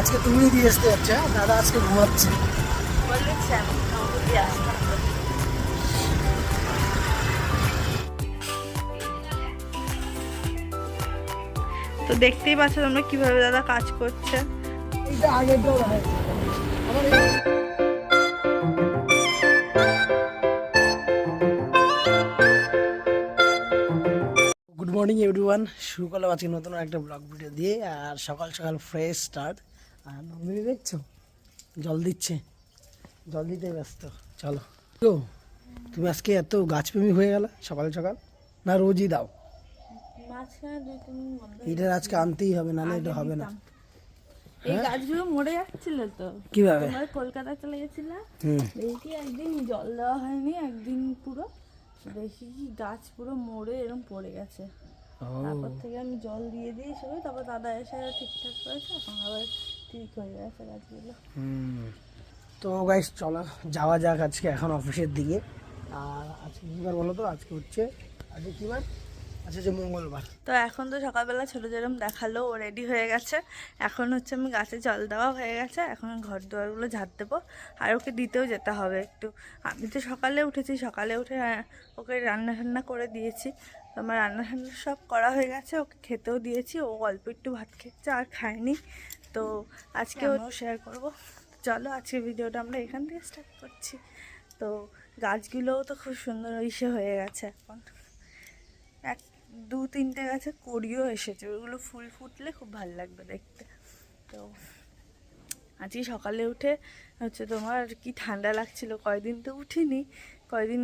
আজকে তুমি দিয়ে আসতে যাচ্ছে? দাদা আজকে ঘুমাচ্ছে। তো দেখতেই পাচ্ছ তোমরা কীভাবে দাদা কাজ করছে এইটা আগের গুড মর্নিং এভরিওয়ান শুরু করলাম আজকে নতুন একটা ব্লগ ভিডিও দিয়ে আর সকাল সকাল ফ্রেশ স্টার্ট আর নন্দিনী দেখছ? জল দিচ্ছে। জল দিতে ব্যস্ত। চলো। তো তুমি আজকে এত গাছপ্রেমী হয়ে গেল সকাল সকাল? না রোজই দাও। এটা আজকে আনতেই হবে না এটা হবে না। এই গাছগুলো মরে যাচ্ছিল তো। কীভাবে? কলকাতা চলে দেখি একদিন জল দেওয়া হয়নি একদিন পুরো। দেখি কি গাছ পুরো মরে এরকম পড়ে গেছে। তারপর থেকে আমি জল দিয়ে দিয়ে শুরু তারপর দাদা এসে ঠিকঠাক করেছে এখন আবার ঠিক হয়ে গেছে গাছগুলো হুম। তো গাইস চলো যাওয়া যাক আজকে এখন অফিসের দিকে। আর আজকে কী বার বলো তো? আজকে হচ্ছে আজকে কী বার? আজকে হচ্ছে মঙ্গলবার। তো এখন তো সকালবেলা ছোটো যেরকম দেখাল ও রেডি হয়ে গেছে। এখন হচ্ছে আমি গাছে জল দেওয়া হয়ে গেছে এখন ঘর দুয়ারগুলো ঝাড় দেবো। আর ওকে দিতেও যেতে হবে একটু। আমি তো সকালে উঠেছি সকালে উঠে আহ, ওকে রান্না টান্না করে দিয়েছি। তো আমার রান্না টান্না সব করা হয়ে গেছে ওকে খেতেও দিয়েছি ও অল্প একটু ভাত খেয়েছে আর খায়নি। তো আজকে ও শেয়ার করব? চলো আজকে ভিডিওটা আমরা এখান থেকে স্টার্ট করছি। তো গাছগুলোও তো খুব সুন্দর ইসে হয়ে গেছে এখন। এক দু তিনটে গাছে কড়িও এসেছে। ওগুলো ফুল ফুটলে খুব ভালো লাগবে দেখতে। তো আজকে সকালে উঠে হচ্ছে তোমার কি ঠান্ডা লাগছিল? কয়দিন তো উঠিনি। কয়দিন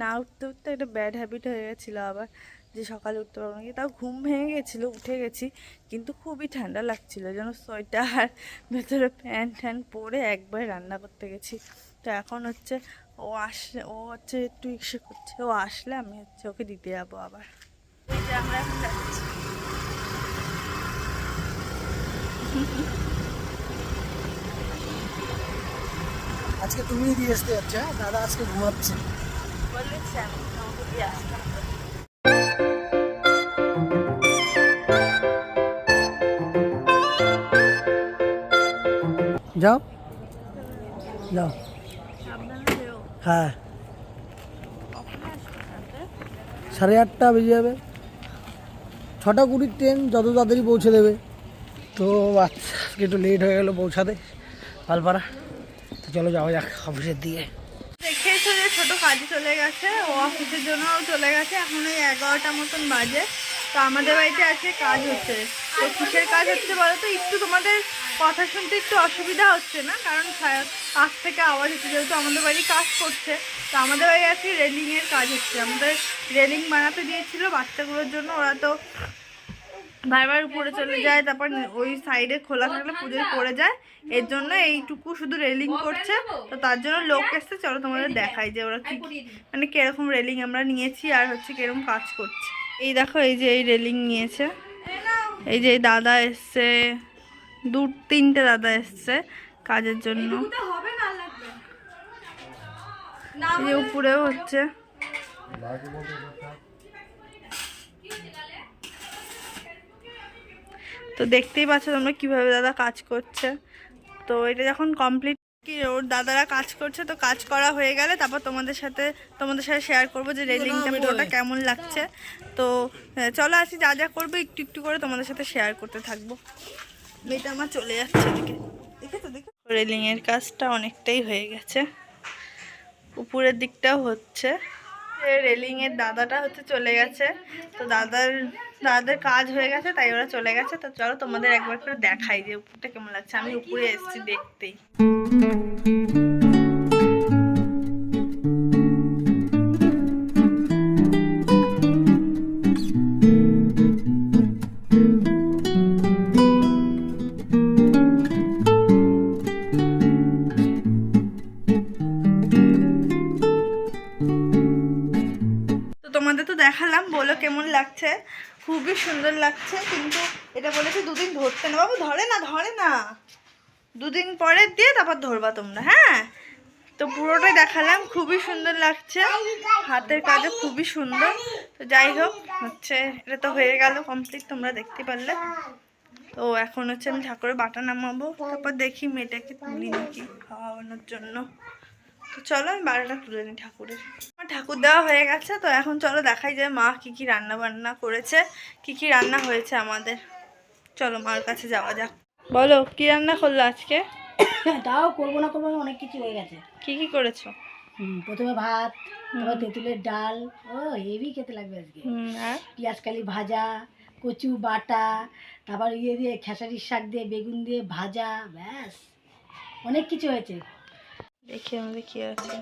না উঠতে উঠতে একটা ব্যাড হ্যাবিট হয়ে গেছিল আবার। যে সকালে উঠতে পারব না। তাও ঘুম ভেঙে গেছিল উঠে গেছি কিন্তু খুবই ঠান্ডা লাগছিল যেন সোয়েটার ভেতরে প্যান্ট ট্যান পরে একবার রান্না করতে গেছি। তো এখন হচ্ছে ও আসলে ও হচ্ছে একটু ইসে করছে ও আসলে আমি হচ্ছে ওকে দিতে যাব আবার। এই যে আমরা এখন যাচ্ছি। আজকে তুমি দিয়ে আসতে যাচ্ছে হ্যাঁ? দাদা আজকে ঘুমাচ্ছে। বলেছি আমি আমাকে দিয়ে আসতে যাও। যাও। হ্যাঁ? সাড়ে আটটা বেজে যাবে। ছটা কুড়ির ট্রেন যত তাড়াতাড়ি পৌঁছে দেবে। তো আচ্ছা, আজকে একটু লেট হয়ে গেলো পৌঁছাতে। পালপাড়া। তো চলো যাওয়া যাক অফিসের দিকে। দেখেছ যে ছোট কাজে চলে গেছে ও অফিসের জন্যও চলে গেছে। এখন ওই এগারোটা মতন বাজে। তো আমাদের বাড়িতে আজকে কাজ হচ্ছে। তো কিসের কাজ হচ্ছে বলো তো? একটু তোমাদের কথা শুনতে একটু অসুবিধা হচ্ছে না? কারণ কাছ থেকে আওয়াজ হচ্ছে, যেহেতু আমাদের বাড়ি কাজ করছে, তো আমাদের বাড়ি আজকে রেলিংয়ের কাজ হচ্ছে। আমাদের রেলিং বানাতে দিয়েছিল বাচ্চাগুলোর জন্য, ওরা তো বারবার উপরে চলে যায়, তারপর ওই সাইডে খোলা থাকলে পুজোয় পড়ে যায়। এর জন্য এইটুকু শুধু রেলিং করছে, তো তার জন্য লোক এসছে। চলো তোমাদের দেখাই যে ওরা কি মানে কীরকম রেলিং আমরা নিয়েছি আর হচ্ছে কীরকম কাজ করছে। এই দেখো, এই যে এই রেলিং নিয়েছে। এই যে দাদা এসছে। দু তিনটে দাদা এসছে কাজের জন্য। যে উপরেও হচ্ছে। তো দেখতেই পাচ্ছ তোমরা কীভাবে দাদা কাজ করছে। তো এটা যখন কমপ্লিট কি ওর দাদারা কাজ করছে তো কাজ করা হয়ে গেলে তারপর তোমাদের সাথে তোমাদের সাথে শেয়ার করব যে রেলিংটা পুরোটা কেমন লাগছে। তো চলো আসি যা যা করব একটু একটু করে তোমাদের সাথে শেয়ার করতে থাকব। মেয়েটা আমার চলে যাচ্ছে দেখে দেখে তো দেখে রেলিংয়ের কাজটা অনেকটাই হয়ে গেছে। উপরের দিকটাও হচ্ছে। রেলিংয়ের দাদাটা হচ্ছে চলে গেছে। তো দাদার, দাদাদের কাজ হয়ে গেছে, তাই ওরা চলে গেছে। তো চলো তোমাদের একবার করে দেখাই যে উপরটা কেমন লাগছে। আমি উপরে এসেছি দেখতেই। সুন্দর লাগছে, কিন্তু এটা বলেছে দুদিন ধরতে না। বাবু, ধরে না ধরে না। দুদিন পরে দিয়ে তারপর ধরবা তোমরা হ্যাঁ? তো পুরোটাই দেখালাম, খুবই সুন্দর লাগছে। হাতের কাজও খুবই সুন্দর। তো যাই হোক, হচ্ছে, এটা তো হয়ে গেল কমপ্লিট তোমরা দেখতে পারলে। তো এখন হচ্ছে আমি ঠাকুরের বাটা নামাবো। তারপর দেখি মেয়েটাকে তুলি নাকি খাওয়ানোর জন্য। তো চলো, আমি বারোটা তুলে নিই ঠাকুরের। ঠাকুর দেওয়া হয়ে গেছে তো এখন চলো দেখাই যায় মা কি কি রান্না বান্না করেছে কি কি রান্না হয়েছে আমাদের। চলো মার কাছে যাওয়া যাক। বলো কি রান্না করল আজকে? তাও করব না করব অনেক কিছু হয়ে গেছে। কি কি করেছ? প্রথমে ভাত তারপর তেঁতুলের ডাল ও হেভি খেতে লাগবে আজকে। পেঁয়াজ কালি ভাজা কচু বাটা তারপর ইয়ে দিয়ে খেসারির শাক দিয়ে বেগুন দিয়ে ভাজা ব্যাস। অনেক কিছু হয়েছে। দেখি আমাদের কি আছে।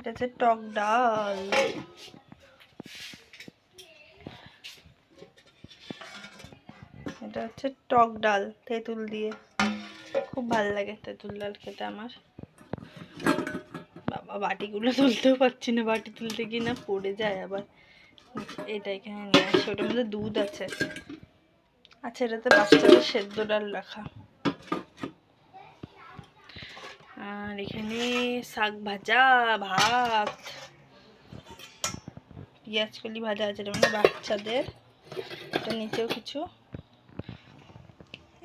এটা হচ্ছে টক ডাল। এটা হচ্ছে টক ডাল, তেঁতুল দিয়ে। খুব ভালো লাগে তেঁতুল ডাল খেতে আমার। বাবা, বাটিগুলো তুলতেও পারছি না, বাটি তুলতে গিয়ে না পড়ে যায় আবার। এটা এখানে নিয়ে আসি, ওটার মধ্যে দুধ আছে। আচ্ছা এটাতে বাচ্চাদের সেদ্ধ ডাল রাখা। আর এখানে শাক ভাজা, ভাত, পেঁয়াজ কলি ভাজা আছে মানে বাচ্চাদের। এটা নিচেও কিছু।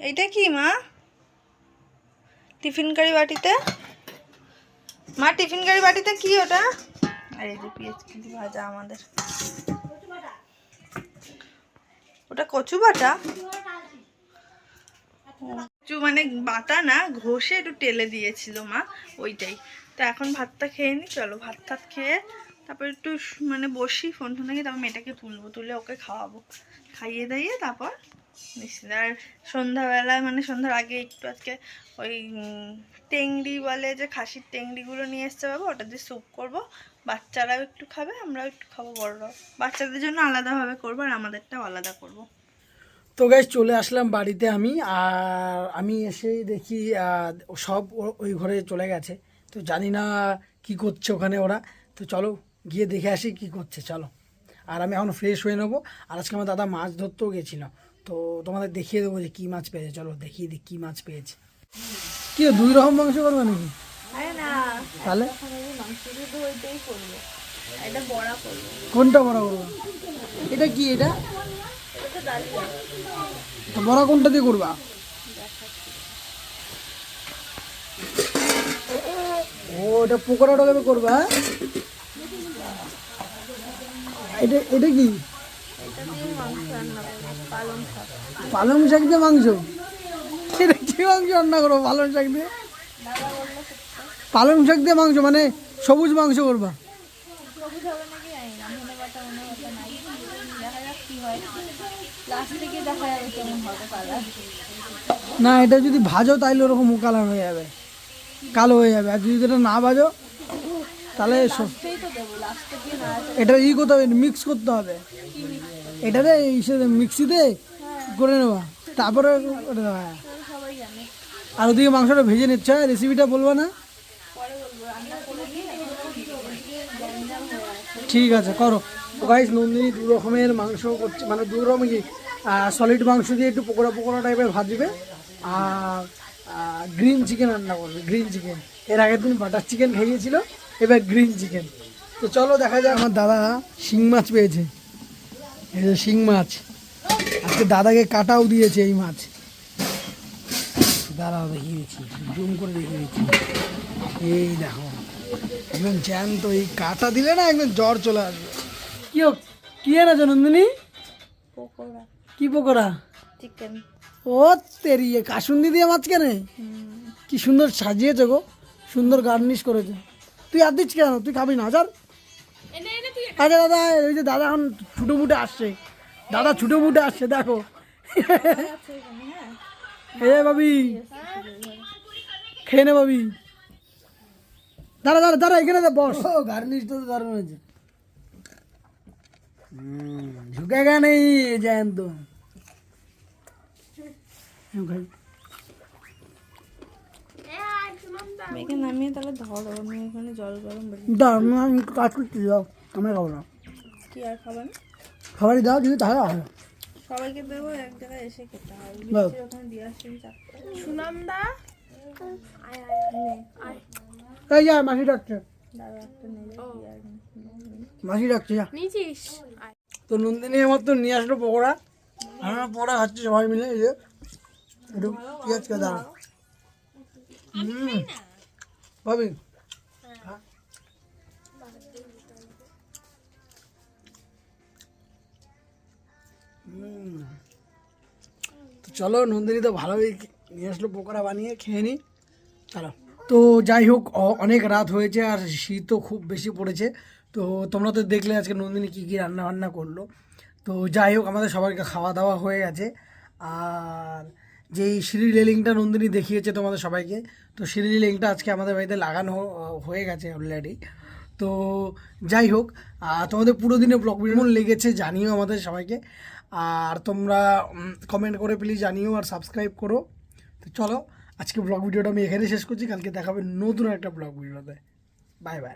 এইটা কি মা? টিফিন কারি বাটিতে? মা, টিফিন কারি বাটিতে কি ওটা? আর এই যে কলি ভাজা আমাদের। ওটা কচু বাটা? একটু মানে বাটা না, ঘষে একটু টেলে দিয়েছিল মা, ওইটাই। তো এখন ভাতটা খেয়ে নি, চলো ভাত টাত খেয়ে তারপর একটু মানে বসি ফোন টোন দেখে তারপর মেয়েটাকে তুলবো, তুলে ওকে খাওয়াবো। খাইয়ে দাইয়ে তারপর নিশ্চিত। আর সন্ধ্যাবেলায় মানে সন্ধ্যার আগে একটু আজকে ওই টেংরি বলে যে খাসির টেংরিগুলো নিয়ে এসতে পারব ওটা দিয়ে স্যুপ করব। বাচ্চারাও একটু খাবে, আমরাও একটু খাব, বড়রাও। বাচ্চাদের জন্য আলাদাভাবে করব আর আমাদেরটাও আলাদা করব। তো গাইজ চলে আসলাম বাড়িতে আমি। আর আমি এসে দেখি সব ওই ঘরে চলে গেছে। তো জানি না কি করছে ওখানে ওরা। তো চলো গিয়ে দেখে আসি কি করছে চলো। আর আমি এখন ফ্রেশ হয়ে নেব। আর আজকে আমার দাদা মাছ ধরতেও গেছিল। তো তোমাদের দেখিয়ে দেবো যে কী মাছ পেয়েছে। চলো দেখিয়ে দিই কী মাছ পেয়েছে। কি দুই রকম মাংস করবে নাকি? না। তাহলে? কোনটা বড়া করব? এটা কি এটা? বড়া কোনটা দিয়ে করবা? ও, এটা পকোড়াটা করবা হ্যাঁ? এটা এটা কি? পালং শাক দিয়ে মাংস? এটা কি মাংস রান্না করব, পালং শাক দিয়ে? পালং শাক দিয়ে মাংস মানে সবুজ মাংস করবা সবুজ হবে নাকি জানি না ধনে বাটা মনে বাটা নাই দেখা যাক কি হয় লাস্ট থেকে দেখা যাবে কেমন হবে কালার না, এটা যদি ভাজো তাহলে ওরকম কালার হয়ে যাবে। কালো হয়ে যাবে। আর যদি এটা না ভাজো, তাহলে না এটা ই করতে হবে মিক্স করতে হবে। এটাতে মিক্সিতে করে নেবা। তারপরে হয়। আর ওদিকে মাংসটা ভেজে নিচ্ছে রেসিপিটা বলব না? পরে বলব দিয়ে ঠিক আছে, করো। গাইস নন্দিনী দু রকমের মাংস করছে মানে দু রকম সলিড মাংস দিয়ে একটু পকোড়া পকোড়া টাইপের ভাজবে আর গ্রিন চিকেন রান্না করবে গ্রিন চিকেন এর আগের দিন বাটার চিকেন খাইয়েছিল এবার গ্রিন চিকেন তো চলো দেখা যায় আমার দাদা শিং মাছ পেয়েছে। এই যে শিং মাছ। আজকে দাদাকে কাটাও দিয়েছে এই মাছ। দাঁড়াও দেখিয়ে দিচ্ছি জুম করে দেখিয়ে দিচ্ছি। এই দেখো একদম জ্যান্ত এই কাটা দিলে না একদম জ্বর চলে আসবে। কি হোক কি এনেছো নন্দিনী? পকোড়া। কি পকোড়া? চিকেন ও তেরি এ কাসুন্দি দিয়ে মাছ কেনে কি সুন্দর সাজিয়েছে গো সুন্দর গার্নিশ করেছে। তুই আর দিচ্ছি কেন? তুই খাবি না যার আচ্ছা দাদা ওই যে দাদা এখন ছুটো মুটে আসছে। দাদা ছুটো মুটে আসছে দেখো। এ বাবি খেয়ে নে বাবি দাঁড়া দাঁড়া দাঁড়া এখানে দে বস গার্নিশ তো দারুণ হয়েছে। ঝুঁকেগা নেই জ্যান্ত মেয়েকে নামিয়ে তাহলে ধরো আমি ওখানে জল গরম আমি কাজ করতে যাও আমরা খাব না। কি আর খাবেন খাবারই দাও যদি তাহলে হবে সবাইকে দেবো এক জায়গায় এসে খেতে হবে। ওখানে দিয়ে আসছি সুনাম দা এই যা মাসি ডাকছে। মাসি তো নন্দিনী আমার তো নিয়ে আসলো পকোড়া। আমরা পরে খাচ্ছি সবাই মিলে, এই যে। একটু পেঁয়াজ কে দাঁড়া ভাবি। তো চলো, নন্দিনী তো ভালোই নিয়ে আসলো পকোড়া বানিয়ে, খেয়ে নি। চলো। তো যাই হোক অনেক রাত হয়েছে আর শীতও খুব বেশি পড়েছে। তো তোমরা তো দেখলে আজকে নন্দিনী কী কী রান্না বান্না করল। তো যাই হোক, আমাদের সবাইকে খাওয়া দাওয়া হয়ে গেছে। আর যেই সিঁড়ি রেলিংটা নন্দিনী দেখিয়েছে তোমাদের সবাইকে, তো সিঁড়ি রেলিংটা আজকে আমাদের বাড়িতে লাগানো হয়ে গেছে অলরেডি তো যাই হোক তোমাদের পুরো দিনে ভিডিও কেমন লেগেছে জানিও আমাদের সবাইকে। আর তোমরা কমেন্ট করে প্লিজ জানিও আর সাবস্ক্রাইব করো। তো চলো, আজকে ব্লগ ভিডিওটা আমি এখানে শেষ করছি। কালকে দেখাবে নতুন একটা ব্লগ ভিডিওতে। Bye bye